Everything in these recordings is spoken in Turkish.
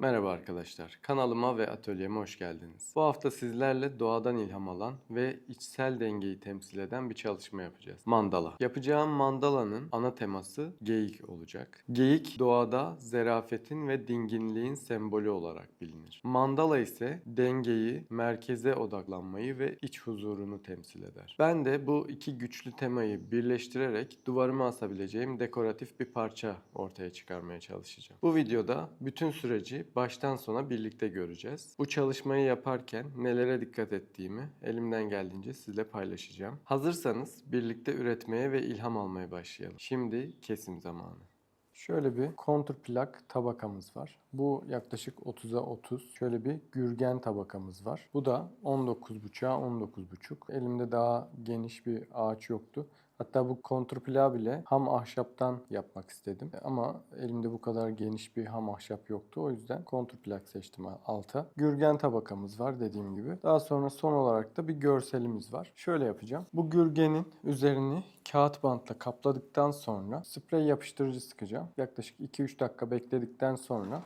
Merhaba arkadaşlar, kanalıma ve atölyeme hoş geldiniz. Bu hafta sizlerle doğadan ilham alan ve içsel dengeyi temsil eden bir çalışma yapacağız. Mandala. Yapacağım mandalanın ana teması geyik olacak. Geyik doğada zerafetin ve dinginliğin sembolü olarak bilinir. Mandala ise dengeyi, merkeze odaklanmayı ve iç huzurunu temsil eder. Ben de bu iki güçlü temayı birleştirerek duvarıma asabileceğim dekoratif bir parça ortaya çıkarmaya çalışacağım. Bu videoda bütün süreci baştan sona birlikte göreceğiz. Bu çalışmayı yaparken nelere dikkat ettiğimi elimden geldiğince sizle paylaşacağım. Hazırsanız birlikte üretmeye ve ilham almaya başlayalım. Şimdi kesim zamanı. Şöyle bir kontur plak tabakamız var. Bu yaklaşık 30'a 30. Şöyle bir gürgen tabakamız var. Bu da 19.5'a 19.5. Elimde daha geniş bir ağaç yoktu. Hatta bu kontur plağı bile ham ahşaptan yapmak istedim. Ama elimde bu kadar geniş bir ham ahşap yoktu. O yüzden kontur plak seçtim alta. Gürgen tabakamız var dediğim gibi. Daha sonra son olarak da bir görselimiz var. Şöyle yapacağım. Bu gürgenin üzerini kağıt bantla kapladıktan sonra sprey yapıştırıcı sıkacağım. Yaklaşık 2-3 dakika bekledikten sonra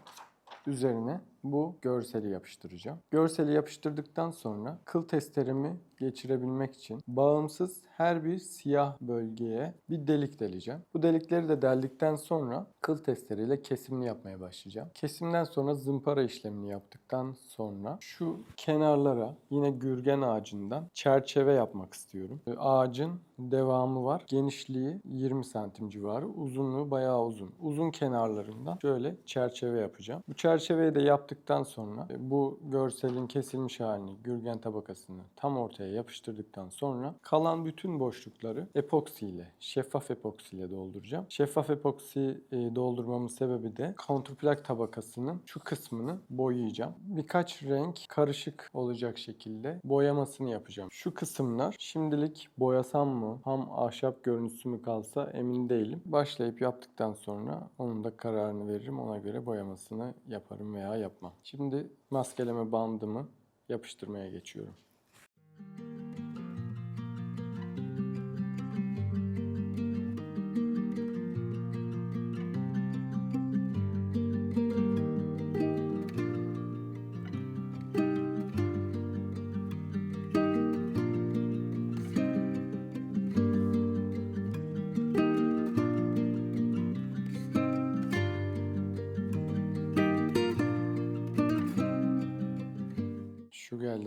üzerine bu görseli yapıştıracağım. Görseli yapıştırdıktan sonra kıl testerimi geçirebilmek için bağımsız her bir siyah bölgeye bir delik deleceğim. Bu delikleri de deldikten sonra kıl testeriyle kesimini yapmaya başlayacağım. Kesimden sonra zımpara işlemini yaptıktan sonra şu kenarlara yine gürgen ağacından çerçeve yapmak istiyorum. Ağacın devamı var. Genişliği 20 santim civarı. Uzunluğu bayağı uzun. Uzun kenarlarından şöyle çerçeve yapacağım. Bu çerçeveyi de yaptıktan sonra e, bu görselin kesilmiş halini, gürgen tabakasını tam ortaya yapıştırdıktan sonra kalan bütün boşlukları epoksi ile, şeffaf epoksi ile dolduracağım. Şeffaf epoksi e, doldurmamın sebebi de kontrplak tabakasının şu kısmını boyayacağım. Birkaç renk karışık olacak şekilde boyamasını yapacağım. Şu kısımlar şimdilik boyasam mı, ham ahşap görüntüsü mü kalsa emin değilim. Başlayıp yaptıktan sonra onun da kararını veririm. Ona göre boyamasını yaparım veya yapmam. Şimdi maskeleme bandımı yapıştırmaya geçiyorum.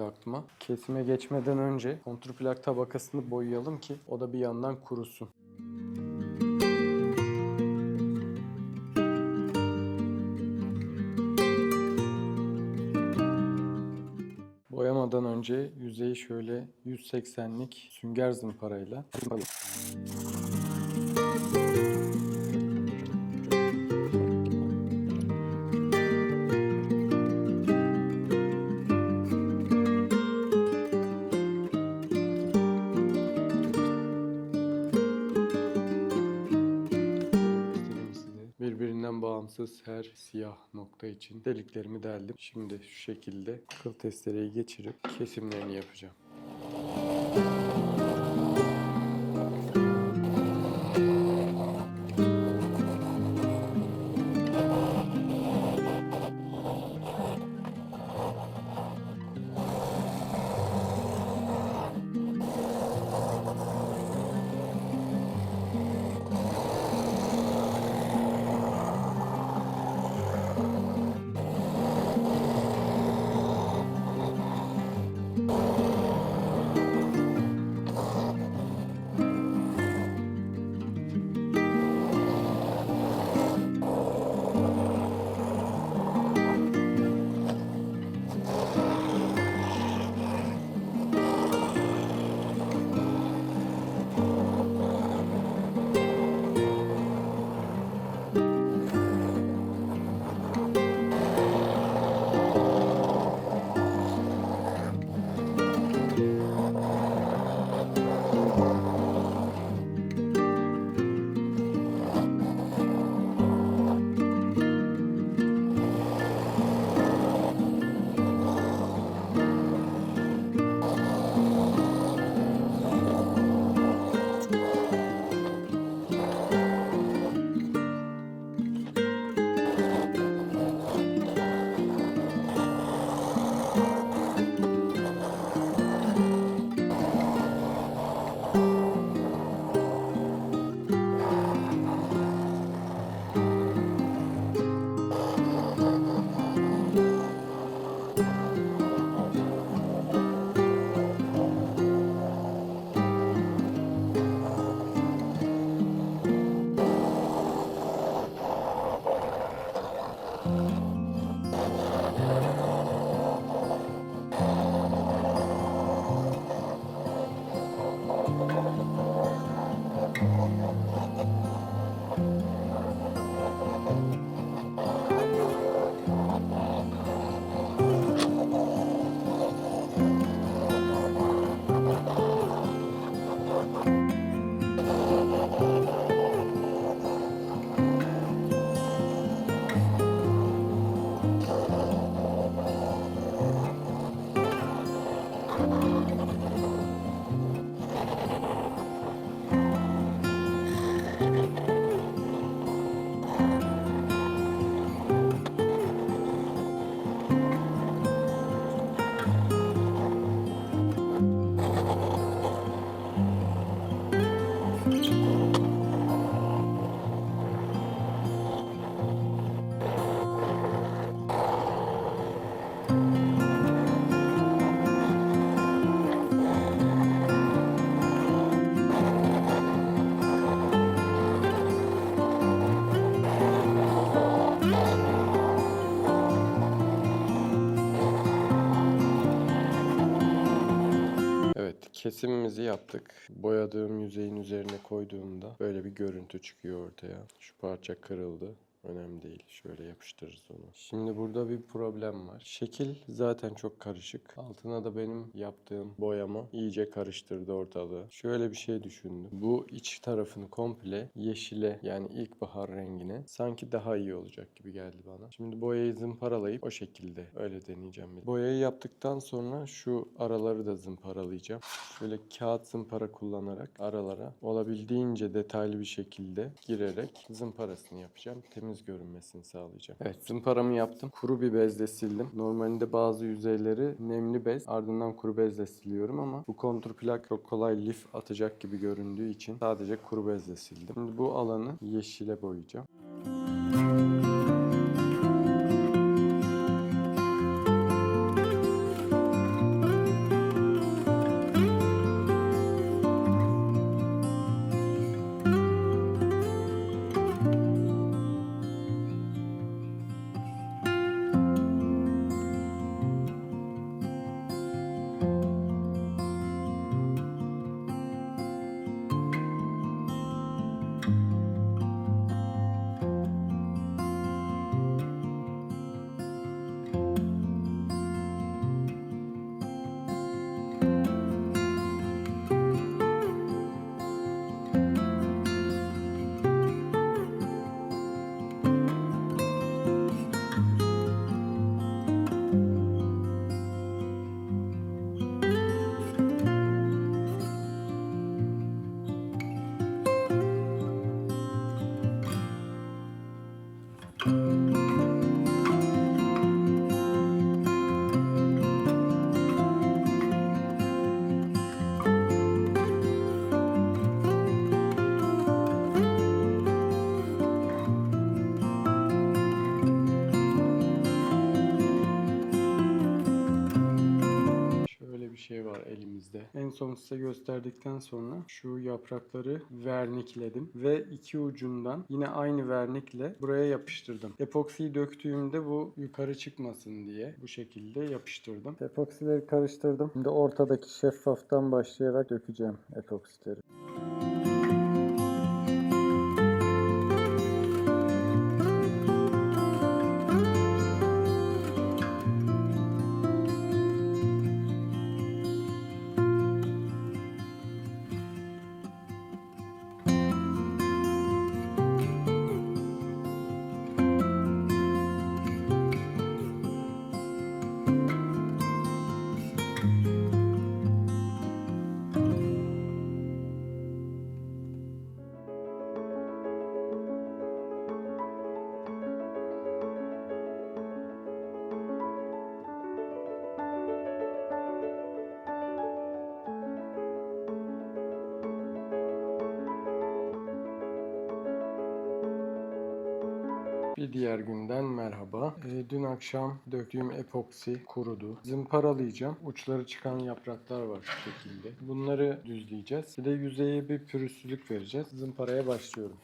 Aklıma. Kesime geçmeden önce kontrplak tabakasını boyayalım ki o da bir yandan kurusun. Boyamadan önce yüzeyi şöyle 180'lik sünger zımparayla Bağımsız her siyah nokta için deliklerimi deldim. Şimdi şu şekilde kıl testereyi geçirip kesimlerini yapacağım. you Kesimimizi yaptık. Boyadığım yüzeyin üzerine koyduğumda böyle bir görüntü çıkıyor ortaya. Şu parça kırıldı. Önemli değil. Şöyle yapıştırırız onu. Şimdi burada bir problem var. Şekil zaten çok karışık. Altına da benim yaptığım boyama iyice karıştırdı ortalığı. Şöyle bir şey düşündüm. Bu iç tarafını komple yeşile yani ilkbahar rengine sanki daha iyi olacak gibi geldi bana. Şimdi boyayı zımparalayıp o şekilde öyle deneyeceğim. Boyayı yaptıktan sonra şu araları da zımparalayacağım. Şöyle kağıt zımpara kullanarak aralara olabildiğince detaylı bir şekilde girerek zımparasını yapacağım. Temiz görünmesini sağlayacağım. Evet zımparamı yaptım. Kuru bir bezle sildim. Normalde bazı yüzeyleri nemli bez ardından kuru bezle siliyorum ama bu kontur plak çok kolay lif atacak gibi göründüğü için sadece kuru bezle sildim. Şimdi bu alanı yeşile boyayacağım. Elimizde. En son size gösterdikten sonra şu yaprakları vernikledim ve iki ucundan yine aynı vernikle buraya yapıştırdım. Epoksiyi döktüğümde bu yukarı çıkmasın diye bu şekilde yapıştırdım. Epoksileri karıştırdım. Şimdi ortadaki şeffaftan başlayarak dökeceğim epoksileri. Bir diğer günden merhaba. Ee, dün akşam döktüğüm epoksi kurudu. Zımparalayacağım. Uçları çıkan yapraklar var şu şekilde. Bunları düzleyeceğiz. Bir de yüzeye bir pürüzsüzlük vereceğiz. Zımparaya başlıyorum.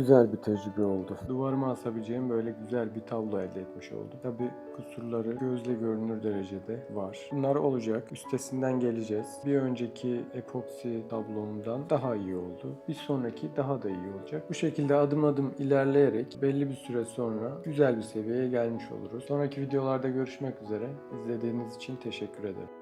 Güzel bir tecrübe oldu. Duvarıma asabileceğim böyle güzel bir tablo elde etmiş oldum. Tabi kusurları gözle görünür derecede var. Bunlar olacak. Üstesinden geleceğiz. Bir önceki epoksi tablomdan daha iyi oldu. Bir sonraki daha da iyi olacak. Bu şekilde adım adım ilerleyerek belli bir süre sonra güzel bir seviyeye gelmiş oluruz. Sonraki videolarda görüşmek üzere. İzlediğiniz için teşekkür ederim.